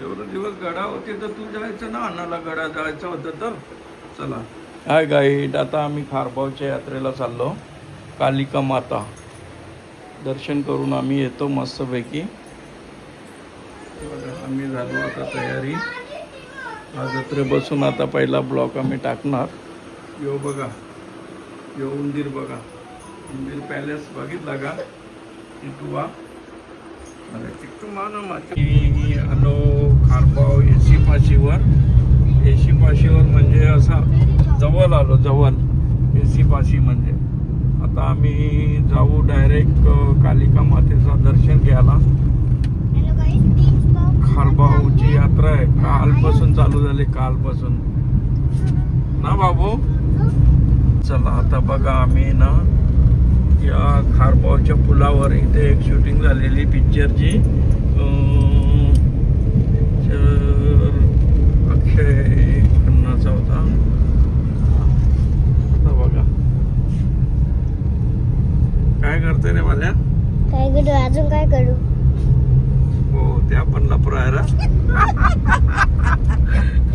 एवढं दिवस गडा होते तर तू जायचं ना अण्णाला गडा जायचं होतं तर? चला. हाय गाईड आता आम्ही खारबावच्या यात्रेला चाललो. कालिका माता. दर्शन करून आम्ही येतो मस्तपैकी. आम्ही झालो आता तयारी. आज जत्रे बसून आता पहिला ब्लॉक आम्ही टाकणार. यो बघा. यो उंदीर बघा. उंदीर पॅलेस बघितला का? टिटुवा माझी आलो खारबाव एसी पाशीवर एसी पाशीवर म्हणजे असा जवळ आलो जवळ. एसी पाशी म्हणजे. आता आम्ही जाऊ डायरेक्ट कालिका मातेचं दर्शन घ्यायला. खारबावची यात्रा आहे. कालपासून चालू झाली कालपासून. ना बाबू? चला आता बघा आम्ही ना. खारबावच्या पुलावर इथे एक शूटिंग झालेली पिक्चरची अक्षय खन्नाचा होता. आता बघा. काय करते रे माझ्या काय करू? अजून काय करू? हो लपरायला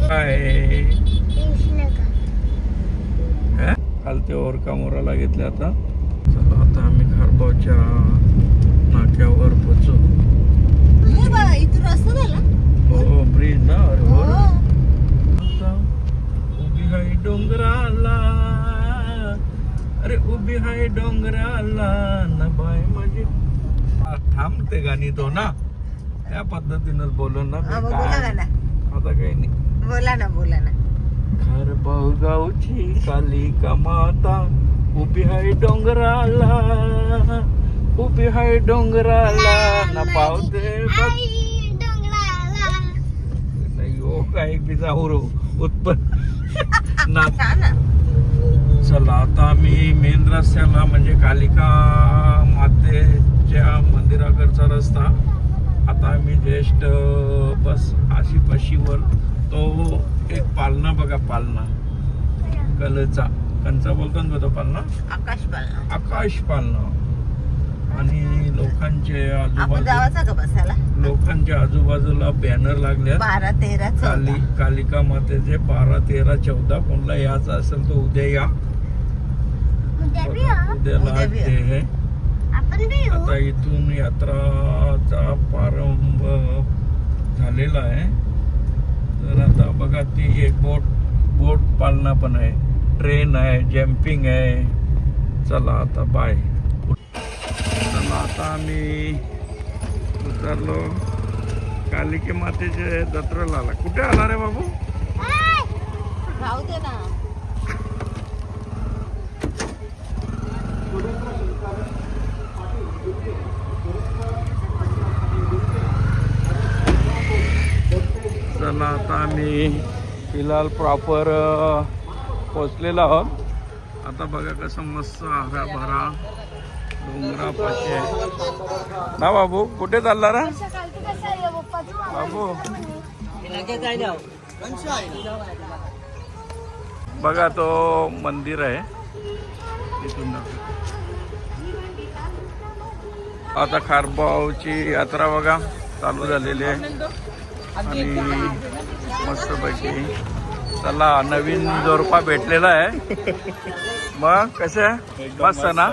काय? खालते ओरका मोराला घेतले आता. चला आता आम्ही खारबावच्या नाक्यावर पोचू इथून रस्ता झाला. हो ब्रिज ना? अरे हो. हो. आता उभी हाय डोंगराला. अरे उभी हाय डोंगराला. ना बाय माझी. थांबते गाणी तो ना. त्या पद्धतीनंच ना हा, बोला ना. आता काही नाही. बोला ना बोला ना. खारबाव गावची कालिका माता. उभी हाय डोंगराला उभी हाय डोंगराला. ना पावते बघ. नाही हो काय बिजा उत्पन्न. ना. चला आता आम्ही मेन रस्त्याला म्हणजे कालिका मातेच्या मंदिराकडचा रस्ता. आता आम्ही ज्येष्ठ बस आशी पशीवर तो एक पालना बघा पालना. कलचा. कंचा बोलतो ना तो पालना? आकाश पालना. आकाश पालना. आणि लोकांचे आपण आजूबाजू जावाचा का बसायला? लोकांच्या आजूबाजूला बॅनर लागल्यात. बारा तेरा काली कालिका मातेचे बारा तेरा चौदा. कोणला यायचं असेल तर उद्या या. उद्याला आता इथून यात्राचा प्रारंभ झालेला आहे. तर आता बघा ती एक बोट बोट पालना पण आहे. ट्रेन आहे जम्पिंग आहे. चला आता बाय चला आता आम्ही उतरलो. कालिके मातेचे जत्रेला आला. कुठे आला रे बाबू? दे ना चला आता आम्ही फिलहाल प्रॉपर पोचलेलो आहोत. आता बघा कसं मस्त आव्या भरा डोंगरापाशी आहे ना बाबू कुठे चालला रा? बाबू. बघा तो मंदिर आहे. तिथून आता खारबावची यात्रा बघा चालू झालेली आहे. आणि मस्तपैकी चला नवीन जोरपा भेटलेला आहे. मग कसे मस्त ना?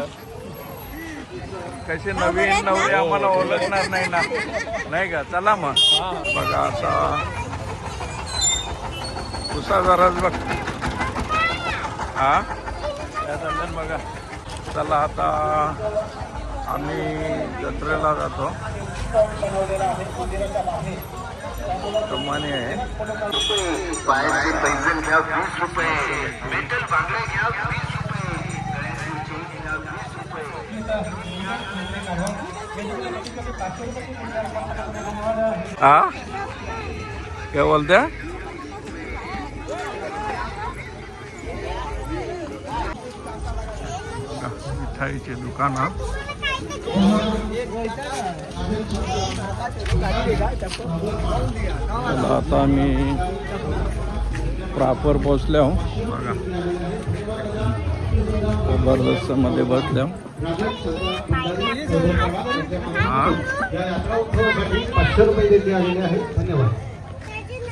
कसे नवीन नवरे आम्हाला ओळखणार नाही ना? नाही का? चला मग. बघा असा उसा जराच बघ. हा? त्या दरम्यान बघा. चला आता आम्ही जत्रेला जातो. प्रमाणे आहे. पायाचे पैंजण घ्या वीस रुपये मेटल बांगड्या घ्या वीस रुपये हा? काय बोलत्या मिठाईचे दुकान हा. आता मी प्रॉपर पोचल्या बघा जबरदस्त मध्ये बसल्या पाचशे रुपये देखील आलेले आहेत धन्यवाद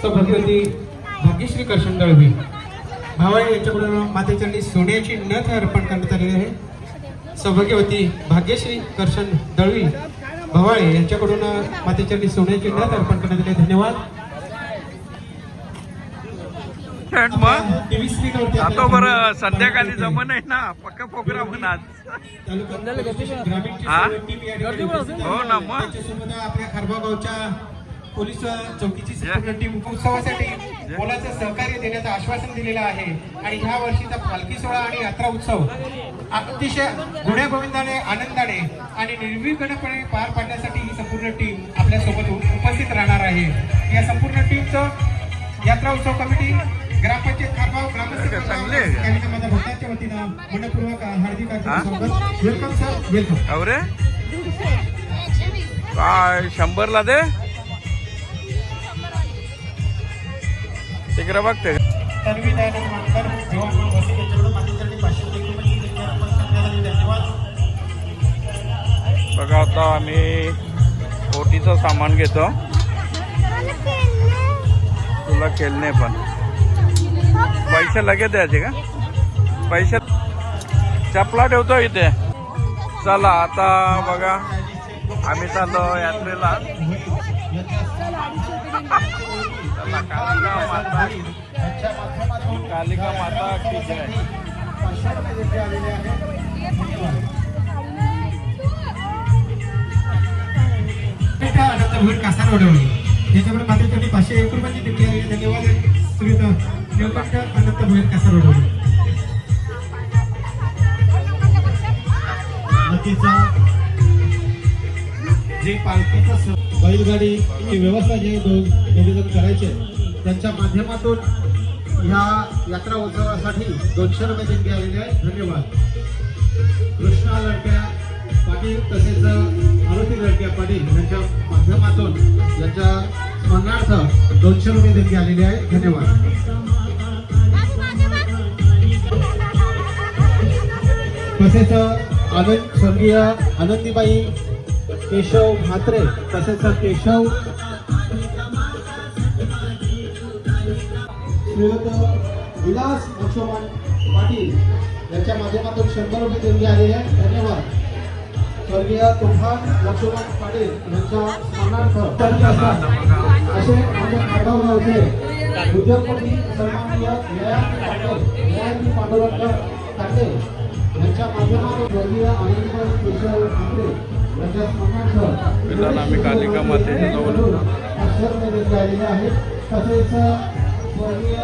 सौभाग्यवती भाग्यश्री करशन दळवी. भावाळे यांच्याकडून मातेचरणी सोन्याची नथ अर्पण करण्यात आलेली आहे. सौभाग्यवती भाग्यश्री करशन दळवी भवाळे यांच्याकडून मातेचरणी सोन्याची नथ अर्पण करण्यात आली. धन्यवाद. आता बरं. संध्याकाळी जमन आहे ना. पक्का प्रोग्राम आहे ना आज. तालुका ग्रामीणची हा? हो ना मग. आपल्या खारबा गावच्या पोलीस चौकीची संपूर्ण टीम उत्सवासाठी मोलाचं सहकार्य देण्याचं आश्वासन दिलेलं आहे. आणि ह्या वर्षीचा पालखी सोहळा आणि यात्रा उत्सव अतिशय गुण्या गोविंदाने आनंदाने आणि निर्विघ्नपणे पार पाडण्यासाठी ही संपूर्ण टीम आपल्यासोबत उपस्थित राहणार आहे. या संपूर्ण टीमचं यात्रा उत्सव कमिटी ग्रामपंचायत खारबाव ग्रामस्थ. कार्यक्रमाच्या भक्तांच्या वतीनं मनपूर्वक हार्दिक? स्वागत. वेलकम सर वेलकम अवरे काय शंभरला दे. तिकडे बघते तन्वी दयानंद मानकर बघा आता आम्ही ओटीचं सामान घेतो. तुला खेळणे पण. पैसे लगेच द्यायचे का? पैसे चपला ठेवतो इथे. चला आता बघा. आम्ही चाललो यात्रेला. कालिका माता कालिका माता ठीक आहे पेठा अनंत भोईर कासार वडवली मात्र त्यांनी पाचशे एक रुपयांची टिप्पणी आली धन्यवाद. श्रीयुत अनंत भोईर कासार वडवली नक्कीचा जे पालखीचं स- बैलगाडीची व्यवस्था जे दोन निवेदन करायचे त्यांच्या माध्यमातून ह्या यात्रा उत्सवासाठी दोनशे रुपये देणगी आलेली आहे. धन्यवाद. कृष्णा लडक्या पाटील तसेच आरोपी लडक्या पाटील यांच्या माध्यमातून यांच्या स्मरणार्थ दोनशे रुपये देणगी आलेले आहे धन्यवाद. तसेच आनंद स्वर्गीय आनंदीबाई केशव म्हात्रे तसेच केशव श्रीमंत विलास लक्ष्मण पाटील यांच्या माध्यमातून शंभर रुपये देणगी आलेली आहे धन्यवाद. स्वर्गीय तुफान लक्ष्मण पाटील यांच्या स्मरणार्थ असे आमच्या खारगाव गावचे उद्योगपती सन्माननीय जयंत पाटील जयंत पांडुरंग तांडे यांच्या माध्यमातून स्वर्गीय आनंदभाई केशव ठाकरे यांच्या स्मरणार्थ आलेली आहे. तसेच स्वर्गीय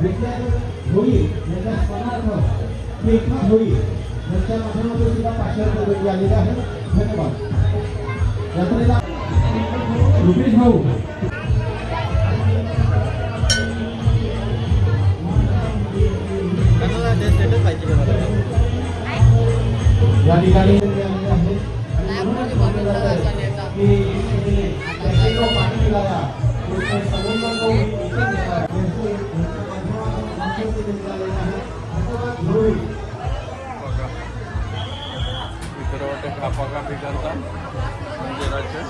विद्याधर भोई यांच्या स्मरणार्थ एकनाथ भोई यांच्या माध्यमातून सुद्धा पाचशे रुपये देणगी आलेली आहे धन्यवाद. यात्रेला रुपेश भाऊ. या ठिकाणी करतात मंदिराचे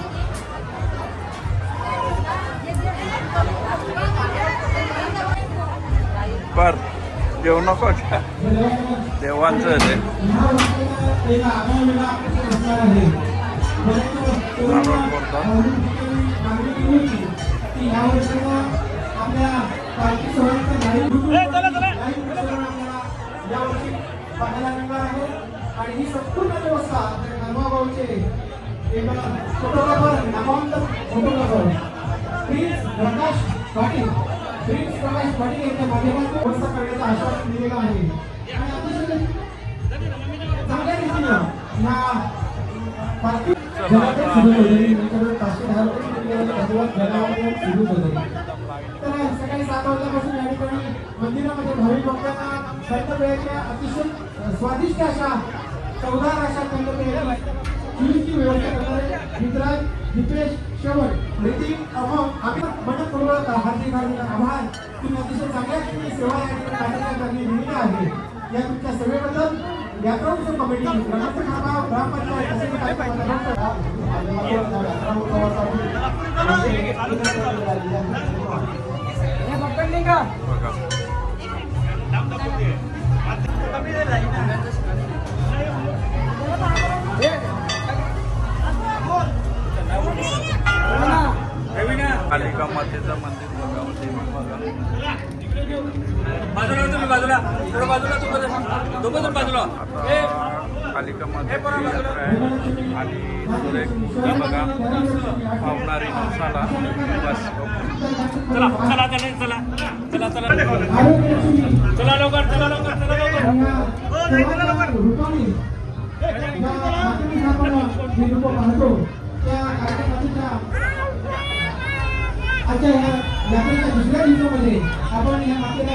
बर देऊ नको का? देवांचं ते. एक आणि ही संपूर्ण व्यवस्था आपल्या खारवागावचे एक photographer नामांत photographer Prince Prakash Patil. Prince Prakash Patil यांच्या माध्यमातून व्यवस्था करण्याचं आश्वासन दिलेलं आहे. आणि अतिशय चांगल्या रीतीनं या पालखी सुरू सुरू तर सकाळी सात वाजल्यापासून या ठिकाणी मंदिरामध्ये भाविक भक्तांना थंडपेयाच्या अतिशय स्वादिष्ट अशा चवदार अशा थंडपेयाची चुलीची व्यवस्था करणारे मित्राज दीपेश शेवट ऋतिक अमोल आम्ही मनपूर्वक हार्दिक हार्दिक आभार. तुम्ही अतिशय चांगल्या रीतीने सेवा या ठिकाणी कार्यक्रम करणे विनंती आहे. या तुमच्या सेवेबद्दल यात्रा कमिटी ग्रामस्थ खारगाव ग्रामपंचायत तसेच कार्यक्रमाच्या बघा कालिका मातेचं मंदिर बघा बाजूला तुम्ही बाजूला थोडं बाजूला दोघं जण बाजूला कालिका मातेची यात्रा आहे आणि मूर्ती बघा पावणारी बस चला चला चला. चला चला चला चला लवकर चला लवकर चला लवकर अच्छा या यात्रेच्या दुसऱ्या दिवसामध्ये आपण या मातेला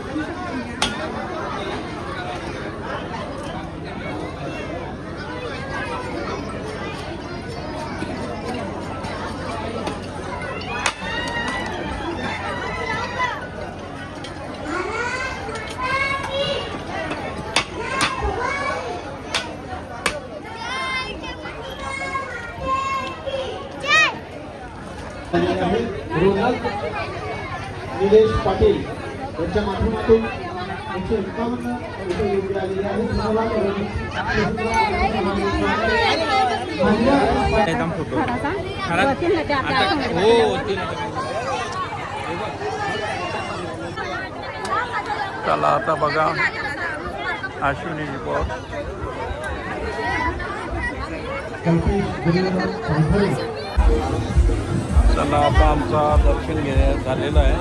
रोनल निलेश पाटील यांच्या माध्यमातून एकशे एकावन्न रुपये योग्य आलेले आहेत चला आता बघा. अश्विनी कल्पेश चौधरी चला आता आमचा दर्शन घे झालेलं आहे.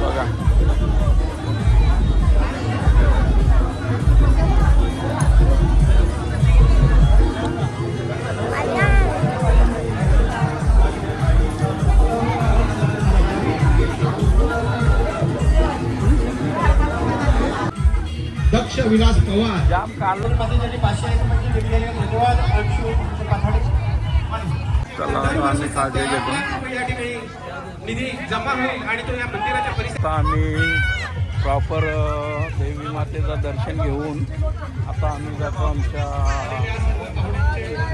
बघा. दक्ष विलास पवार. जाम काढून मध्ये ज्यांनी पाचशे रुपयाची घेतलेली धन्यवाद अंशू पाठाडे चला आम्ही काळजी घेतो या ठिकाणी निधी जमा होईल आणि तो या मंदिराच्या परिसरात आता आम्ही प्रॉपर देवी मातेचं दर्शन घेऊन आता आम्ही जातो आमच्या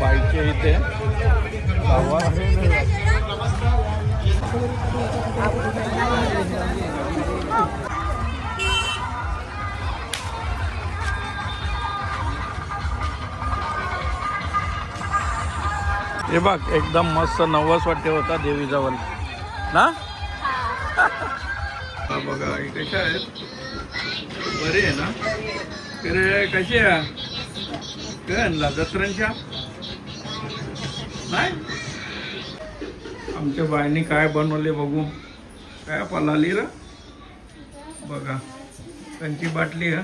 बाईच्या इथे गावात. हे बघ एकदम मस्त नवस वाटते होता देवीजवळ ना? हा बघा कशा आहेत बरे आहे ना? अरे कशी आहे? काय आणला? जत्रांच्या नाही? आमच्या बाईने काय बनवले बघू. काय पलाली र? बघा त्यांची बाटली हा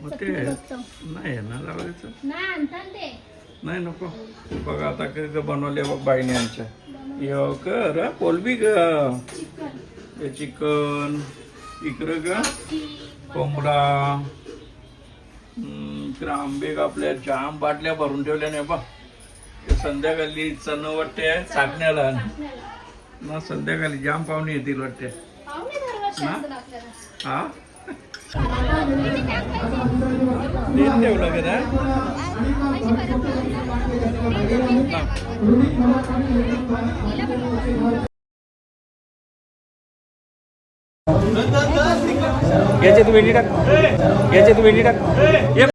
मग ते नाही ना लावायचं नाही नको. बघा आता काय बनवले बघ बाईने आमच्या. यो कर कोलबी ग. चिकन. इकडं ग. कोंबडा. हम्म, इकडं आंबे कापल्या जाम बाटल्या भरून ठेवल्या नाही बा. ते संध्याकाळी चण वाटते चाकण्याला. ना संध्याकाळी जाम पाहुणे येतील वाटते. हा? देत ठेवलं का ना? याचे तू वेणी टाक याचे तू वेणी टाक